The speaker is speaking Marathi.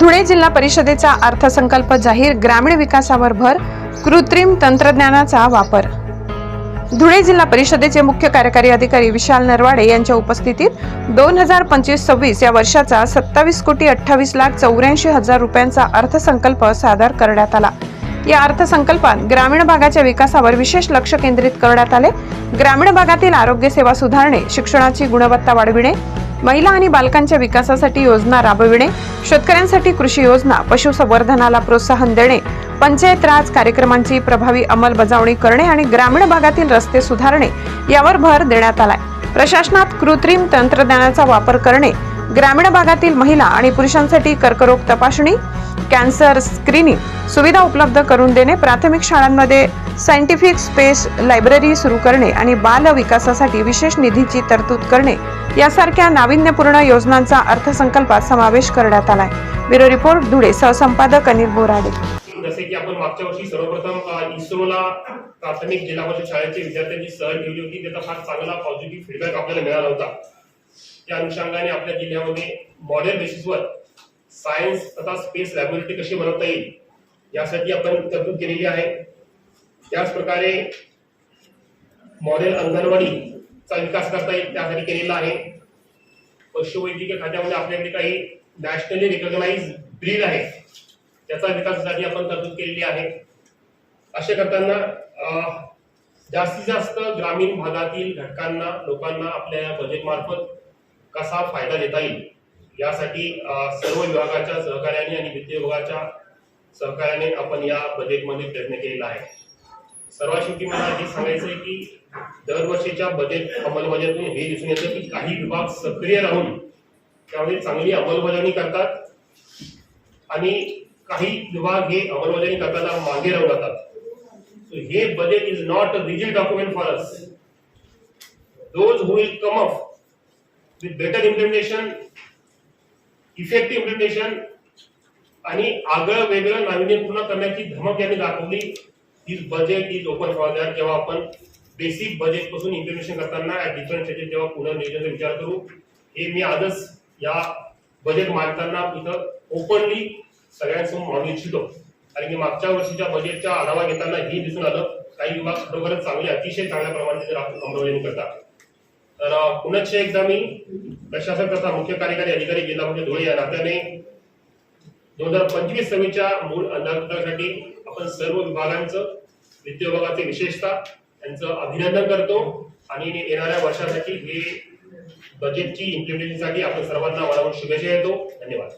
धुळे जिल्हा परिषदेचा अर्थसंकल्प जाहीर ग्रामीण विकासावर भर कृत्रिम तंत्रज्ञानाचा वापर. धुळे जिल्हा परिषदेचे मुख्य कार्यकारी अधिकारी विशाल नरवाडे यांच्या उपस्थितीत दोन हजार पंचवीस सव्वीस या वर्षाचा सत्तावीस कोटी अठ्ठावीस लाख चौऱ्याऐंशी हजार रुपयांचा अर्थसंकल्प सादर करण्यात आला. या अर्थसंकल्पात ग्रामीण भागाच्या विकासावर विशेष लक्ष केंद्रित करण्यात आले. ग्रामीण भागातील आरोग्य सेवा सुधारणे शिक्षणाची गुणवत्ता वाढविणे महिला आणि बालकांच्या विकासासाठी योजना राबविणे शेतकऱ्यांसाठी कृषी योजना पशुसंवर्धनाला प्रोत्साहन देणे पंचायत राज कार्यक्रमांची प्रभावी अंमलबजावणी करणे आणि ग्रामीण भागातील रस्ते सुधारणे यावर भर देण्यात आलाय. प्रशासनात कृत्रिम तंत्रज्ञानाचा वापर करणे ग्रामीण भागातील महिला आणि पुरुषांसाठी कर्करोग तपासणी कॅन्सर स्क्रीनिंग सुविधा उपलब्ध करून देणे प्राथमिक शाळांमध्ये सायंटिफिक स्पेस लायब्ररी सुरू करणे आणि बाल विकासासाठी विशेष निधीची तरतूद करणे यासारख्या नाविन्यपूर्ण योजनांचा अर्थसंकल्पात समावेश करण्यात आलाय. ब्युरो रिपोर्ट धुळे सहसंपादक अनिल बोराडे. जसे की आपण मागच्या वर्षी सर्वप्रथम इस्रोला प्राथमिक जिल्हा परिषद शाळेचे विद्यार्थ्यांची सहल ठेवली होती. त्याचा फार चांगला पॉझिटिव्ह फीडबॅक आपल्याला मिळाला होता. त्या अनुषंगाने आपल्या जिल्ह्यामध्ये मॉडेल बेसिसवर सायन्स तथा स्पेस लॅबोरेटरी कशी बनवता येईल यासाठी आपण तरतूद केलेली आहे. त्याच प्रकारे मॉडेल अंगणवाडीचा विकास करता येईल त्यासाठी केलेला आहे. पशुवैद्यकीय खात्यामध्ये आपल्याकडे काही नॅशनली रिकॉग्नाइज ब्रीड आहे त्याचा विकासासाठी आपण तरतूद केलेली आहे. असे करताना जास्तीत जास्त ग्रामीण भागातील घटकांना लोकांना आपल्या या बजेटमार्फत कसा फायदा देता येईल? यासाठी सर्व विभागाच्या सहकार्याने आणि वित्त विभागाच्या सहकार्याने आपण या बजेटमध्ये प्रयत्न केलेला आहे. सर्वात शेवटी मला हे सांगायचं आहे की दरवर्षीच्या बजेट अंमलबजावणीतून हे दिसून येतं की काही विभाग सक्रिय राहून त्यामध्ये चांगली अंमलबजावणी करतात आणि काही विभाग हे अंमलबजावणी करताना मागे राहून जातात. हे budget is not a rigid document for us those who will come up with better implementation effective implementation आणि आगळं वेगळं नाविन्यपूर्ण करण्याची धमक यांनी दाखवली. This budget is open for that जेव्हा आपण बेसिक बजेटपासून इम्प्लिमेशन करताना डिफरंट स्टेजेस जेव्हा पुनर्नियोजनाचा विचार करू हे मी आजच या बजेट मांडताना इथं ओपनली सगळ्यांसमोर मांडू इच्छितो. कारण की मागच्या वर्षीच्या बजेटचा आढावा घेताना हे दिसून आलं काही विभाग खरोखरच चांगले अतिशय चांगल्या प्रमाणे जर आपण अंमलबजावणी करतात तर पुनश्च एकदा मी प्रशासन तथा मुख्य कार्यकारी अधिकारी जिल्हा म्हणजे धुळे या नात्याने दोन हजार पंचवीस सव्वीसच्या मूळ अंदाजपत्रकासाठी आपण सर्व विभागांचं वित्त विभागाचे विशेषतः यांचं अभिनंदन करतो. आणि येणाऱ्या वर्षासाठी हे बजेटची इम्प्लिमेंटेशनसाठी आपण सर्वांना वाढवून शुभेच्छा देतो. धन्यवाद.